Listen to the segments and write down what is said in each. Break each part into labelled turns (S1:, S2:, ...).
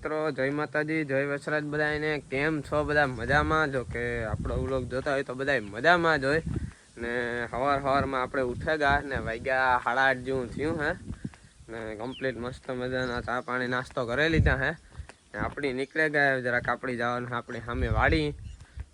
S1: મિત્રો, જય માતાજી, જય વસરાજ બધાને કેમ છો બધા? મજામાં? જો કે આપણો વ્લોગ જોતા હોય તો બધા મજામાં જ હોય. ને સવાર સવારમાં આપણે ઉઠે ગયા ને વાગ્યા સાડા આઠ જેવું થયું હે. ને કમ્પ્લીટ મસ્ત મજાના ચા પાણી નાસ્તો કરી લીધા હે. ને આપણી નીકળે ગયા જરાક આપણી જવાનું આપણી સામે વાડી.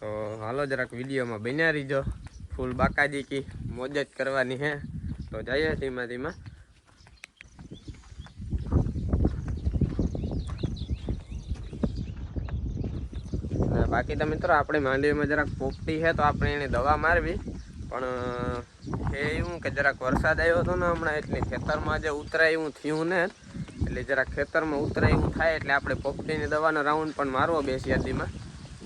S1: તો હાલો જરાક વિડીયોમાં બન્યા રહીજો. ફૂલ બાકાજી કી મોજ જ કરવાની હે. તો જઈએ ધીમા ધીમા. બાકી તો મિત્રો આપણે માંડવીમાં જરાક પોપટી છે તો આપણે એને દવા મારવી. પણ એ એવું કે જરાક વરસાદ આવ્યો હતો ને હમણાં એટલે ખેતરમાં જે ઉતરાય એવું થયું ને, એટલે જરાક ખેતરમાં ઉતરાય એવું થાય એટલે આપણે પોપટીની દવાનો રાઉન્ડ પણ મારવો બેસી યાદીમાં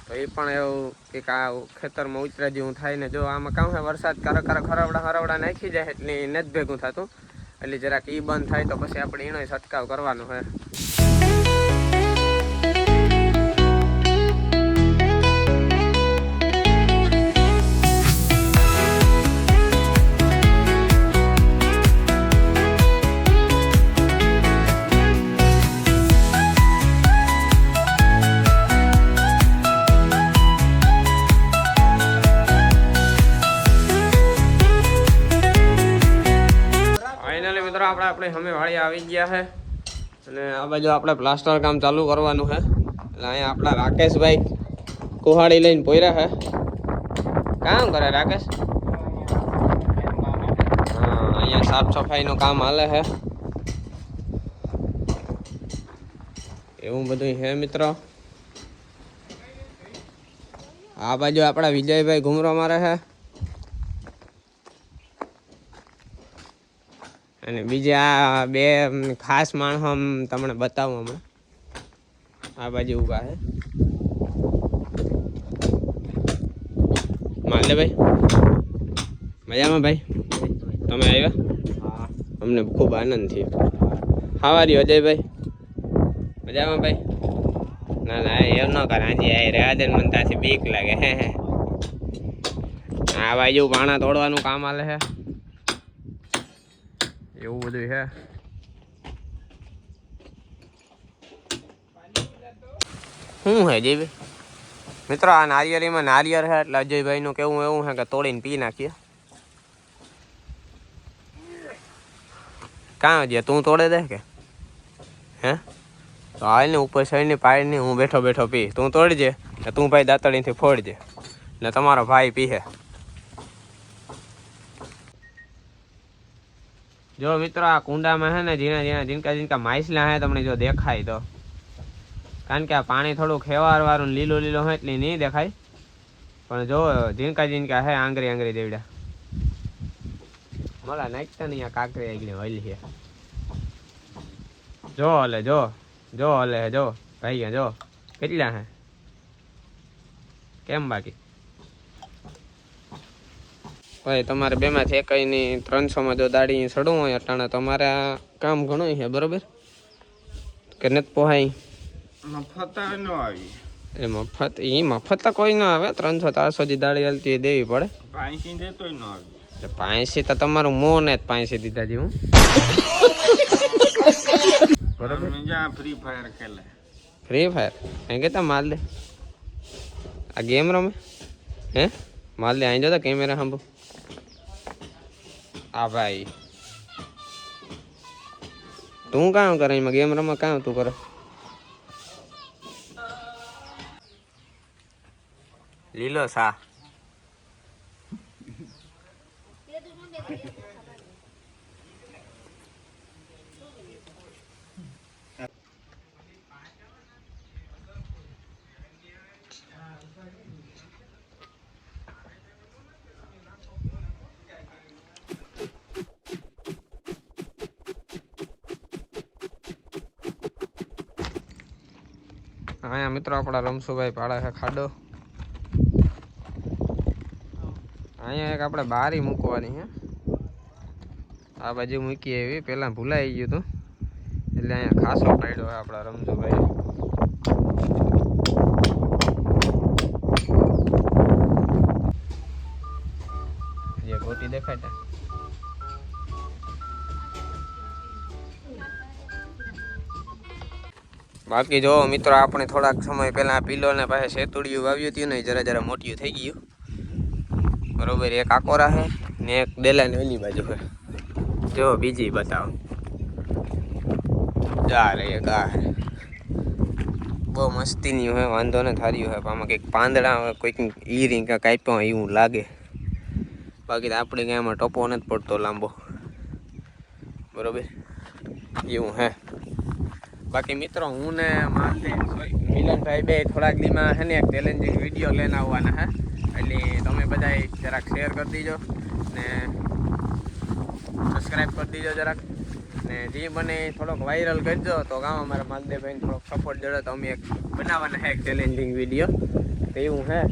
S1: તો એ પણ એવું કે આ ખેતરમાં ઉતરા જેવું થાય ને જો આમાં કામ છે, વરસાદ કારક કારક હરવડા હરવડા નાખી જાય એટલે એને નથી ભેગું થતું. એટલે જરાક એ બંધ થાય તો પછી આપણે એનો છંટકાવ કરવાનો હોય આપણે આપણે સામે વાળી આવી ગયા છે અને આ બાજુ આપણે પ્લાસ્ટર કામ ચાલુ કરવાનું છે એટલે અહીંયા આપણા રાકેશભાઈ કુહાડી લઈને પોયરા છે કામ કરે રાકેશ? હા, અહીંયા સાફ સફાઈનું કામ હાલે છે એવું બધું છે મિત્રો. આ બાજુ આપણા વિજયભાઈ ઘૂમરો મારે છે અને બીજા બે ખાસ માણસો તમને બતાવું હમણાં. આ બાજુ ઊભા છે માલે ભાઈ. મજામાં ભાઈ? તમે આવ્યા? અમને ખૂબ આનંદ થયો. હાવારી અજયભાઈ મજામાં ભાઈ? ના ના એમ ન કર, આજે આ રહ્યા દે ને મને ત્યાંથી બીક લાગે. હે હે. આ બાજુ પાણા તોડવાનું કામ આલે છે એવું બધું છે શું હે જયભાઈ મિત્રો, આ નારિયેળીમાં નારિયેળ છે એટલે અજયભાઈનું કેવું એવું છે કે તોડીને પી નાખીએ. કાં હજી, તું તોડે દે કે? હે? તો હાલ ને ઉપર સાઈડની પાડીને હું બેઠો બેઠો પી. તું તોડજે ને તું ભાઈ દાંતડીથી ફોડજે. ને તમારો ભાઈ પીહે જો મિત્રો, આ કુંડામાં છે ને ઝીણા ઝીણા ઝીણકા ઝીણકા માછલા હે તમને જો દેખાય તો. કારણ કે આ પાણી થોડું ખેવાર વાળું ને લીલું લીલું હોય એટલે નહીં દેખાય. પણ જો, ઝીણકા ઝીણકા હે આંગળી આંગળી દેવડા મળા નાખતા નહીં આ કાંકરી આગળ હલી છે જો હલે, જો જો હલે હે જો. ભાઈ જો. કેટલા હે કેમ બાકી? ભાઈ તમારે બેમાંથી એકઈની ત્રણસોમાં જો દાડી સડવું હોય અટાણે તમારે આ કામ ઘણું છે બરોબર? કે નથી પોહાય?
S2: મફત ન આવી.
S1: એ મફત એ મફત તો કોઈ ન આવે ત્રણસો ચારસો જે દાડી હાલતી એ દેવી પડે.
S2: પાંચસી દેતો ન આવે.
S1: પાંચસી તો તમારું મો ને જ પાંચસી દીધા જેવું બરોબર?
S2: ફ્રી ફાયર ખેલે.
S1: ફ્રી ફાયર અહીં કેતા માલ દે? આ ગેમ રમે? હે? માલ દે અહીં જો કેમેરા સાંભો આ ભાઈ. તું કામ કરે એમાં ગેમ રમવા કામ તું કરે. લીલો સા. અહીંયા મિત્રો આપણા રમસુભાઈ પાડે છે ખાડો. અહીંયા એક આપણે બારી મૂકવાની છે. આ બાજુ મૂકી એવી. પહેલાં ભૂલાઈ ગયું હતું એટલે અહીંયા ખાસો પાડ્યો હોય આપણા રમસુભાઈ જે ગોટી દેખાય બાકી જો મિત્રો, આપણે થોડાક સમય પહેલાં પીલો ને પાસે શેતુડિયું વાવ્યું હતું ને જરા જરા મોટિયું થઈ ગયું. બરોબર, એક આકોરા છે ને એક ડેલાની ઓલી બાજુ છે જો, બીજી બતાવો. જા રે, ગા હે બહુ મસ્તીની હોય વાંધો ને થાર્યું હોય આમાં કંઈક પાંદડા હોય, કોઈક ઈરી કાંઈક કાપ્યો હોય, એવું લાગે. બાકી તો આપણે ક્યાં એમાં ટોપો નથી પડતો લાંબો. બરોબર? એવું હે. બાકી મિત્રો, હું ને મિલનભાઈ બે થોડાક દીમાં છે ને એક ચેલેન્જિંગ વીડિયો લઈને આવવાના હે. એટલે તમે બધા જરાક શેર કરી દીજો ને સબસ્ક્રાઈબ કરી દીજો જરાક. ને જે બને થોડોક વાયરલ કરજો, તો ગામ અમારા માલદેવભાઈને થોડોક સપોર્ટ જડે તો અમે એક બનાવવાના છે એક ચેલેન્જિંગ વીડિયો તો એવું હે.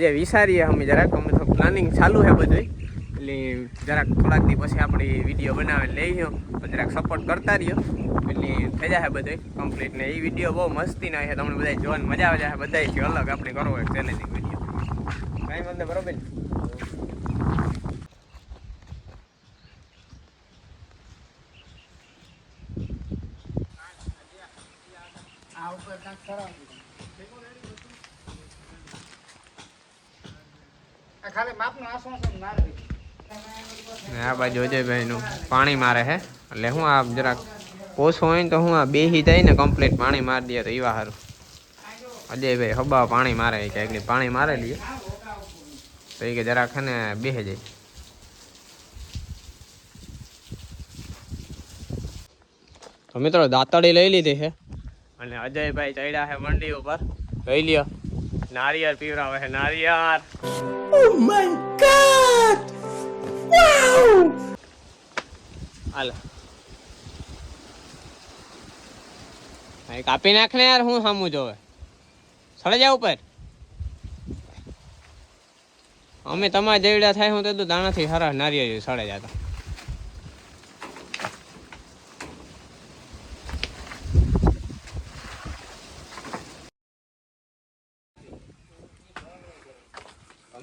S1: હજે વિચારીએ અમે જરાક, અમે થોડું પ્લાનિંગ ચાલુ છે બધું એટલે જરાક થોડાક દી પછી આપણે વીડિયો બનાવીને લઈ ગયો. જરાક સપોર્ટ કરતા રહ્યો. એટલે થઈ જશે બધું કમ્પ્લીટ ને એ વીડિયો બહુ મસ્તીનો છે. તમને બધા જોવાની મજા આવે છે. બધાથી અલગ આપણે કરવો એક ચેલેન્જિંગ વીડિયો કાંઈ વાંધો બરોબર ને?
S3: આસું મારવી
S1: ને આ બાજુ અજયભાઈનું પાણી મારે હે એટલે હું આ જરાક ઓછું હોય ને તો હું આ બેસી જાય ને કમ્પ્લીટ પાણી મારી દે તો એવા સારું અજયભાઈ હબા પાણી મારે કે પાણી મારે લઈએ તો એ કે જરાક છે ને બેસે જાય તો મિત્રો દાંતડી લઈ લીધી છે. અને અજયભાઈ ચડ્યા છે મંડી ઉપર. લઈ લ્યો. નારિયેળ પીવરાવે છે નારિયેળ. હાલો હા, એ કાપી નાખ ને યાર, હું સામું જોવે. સડે જા ઉપર. અમે તમારા જેવડા થાય, હું તો દાણાથી હરા નારિયેળ સડે જતા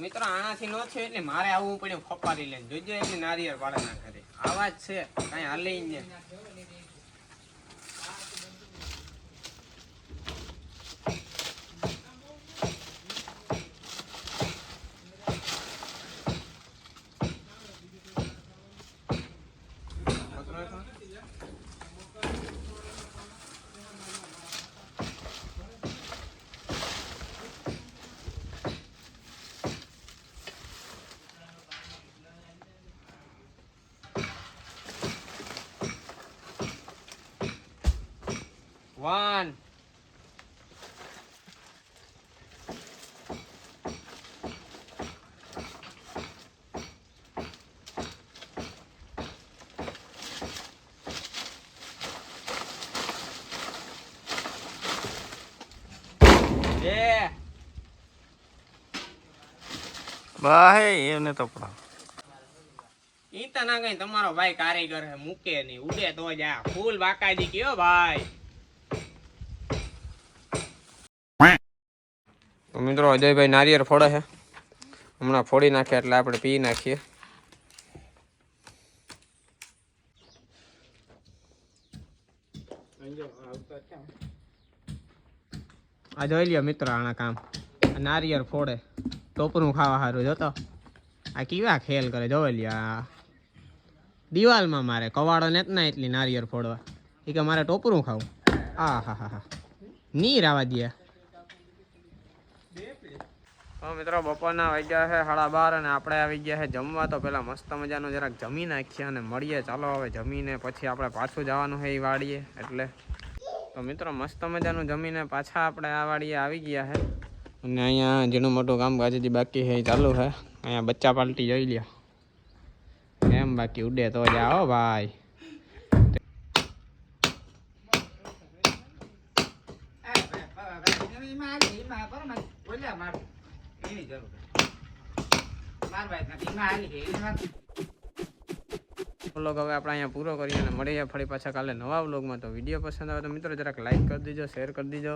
S1: મિત્રો આનાથી ન થયું એટલે મારે આવવું પડ્યું ફપારી લઈને. જોજો એટલે નારિયેળ પાડે ના કરે આવા જ છે, કઈ હાલે ને બે
S2: ભાઈ એને તો પડાવ
S1: ઈ તો ના કઈ તમારો ભાઈ કારીગર મૂકે નહીં ઉડે તો જ આ. ફૂલ બાકાજી કયો ભાઈ? મિત્રો, અજયભાઈ નારિયેળ ફોડે છે. હમણાં ફોડી નાખે એટલે આપણે પી નાખીએ. આ જોઈ લ્યો મિત્ર આના કામ. નારિયેળ ફોડે. ટોપરું ખાવા સારું જોતો? આ કેવા ખેલ કરે, જોઈ લ્યો દિવાલમાં મારે કવાડો ને જ ના એટલી નારિયેળ ફોડવા. એ કે મારે ટોપરું ખાવું. આ હા હા હા. નીર આવા દે. તો મિત્રો બપોરના વાગ્યા છે સાડા બાર અને આપણે આવી ગયા છે જમવા તો પહેલાં મસ્ત મજાનું જરાક જમી નાખીએ અને મળીએ ચાલો હવે જમીને પછી આપણે પાછું જવાનું છે એ વાડીએ એટલે તો મિત્રો મસ્ત મજાનું જમીને પાછા આપણે આ વાડીએ આવી ગયા છે અને અહીંયા જેનું મોટું કામ હજી બાકી છે એ ચાલુ છે અહીંયા બચ્ચા પાલટી જોઈ લ્યો એમ બાકી ઉડે તો જાઓ ભાઈ
S3: બોલ્યા
S1: વ્લોગ હવે આપણે અહીંયા પૂરો કરીએ અને મળીએ ફરી પાછા કાલે નવા વ્લોગમાં તો વીડિયો પસંદ આવે તો મિત્રો જરાક લાઈક કરી દીજો શેર કરી દીજો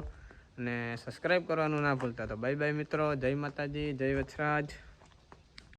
S1: અને સબસ્ક્રાઈબ કરવાનું ના ભૂલતા. તો બાય બાય મિત્રો, જય માતાજી, જય વછરાજ